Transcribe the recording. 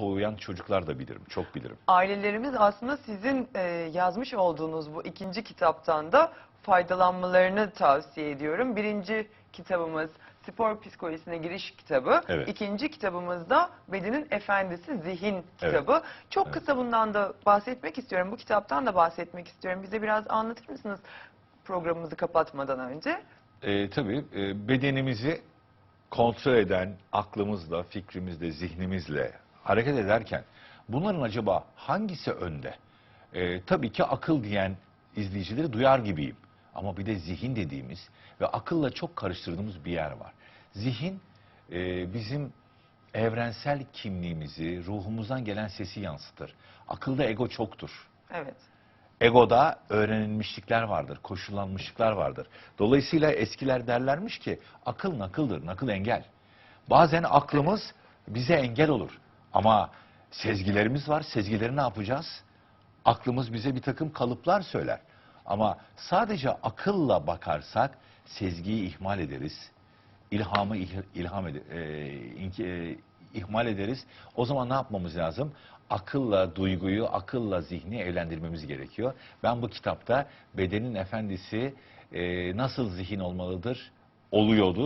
soğuyan çocuklar da bilirim, çok bilirim. Ailelerimiz aslında sizin e, yazmış olduğunuz bu ikinci kitaptan da faydalanmalarını tavsiye ediyorum. Birinci kitabımız Spor Psikolojisine Giriş kitabı. Evet. İkinci kitabımız da Bedenin Efendisi Zihin kitabı. Çok Evet. kısa bundan da bahsetmek istiyorum. Bu kitaptan da bahsetmek istiyorum. Bize biraz anlatır mısınız programımızı kapatmadan önce? E, tabii e, bedenimizi kontrol eden aklımızla, fikrimizle, zihnimizle hareket ederken bunların acaba hangisi önde? E, tabii ki akıl diyen izleyicileri duyar gibiyim. Ama bir de zihin dediğimiz ve akılla çok karıştırdığımız bir yer var. Zihin e, bizim evrensel kimliğimizi, ruhumuzdan gelen sesi yansıtır. Akılda ego çoktur. Evet. Egoda öğrenilmişlikler vardır, koşullanmışlıklar vardır. Dolayısıyla eskiler derlermiş ki akıl nakıldır, nakıl engel. Bazen aklımız bize engel olur. Ama sezgilerimiz var, sezgileri ne yapacağız? Aklımız bize bir takım kalıplar söyler. Ama sadece akılla bakarsak sezgiyi ihmal ederiz. İlhamı ih- ilham ede- e, e, ihmal ederiz. O zaman ne yapmamız lazım? Akılla duyguyu, akılla zihni evlendirmemiz gerekiyor. Ben bu kitapta bedenin efendisi e, nasıl zihin olmalıdır? Oluyordur.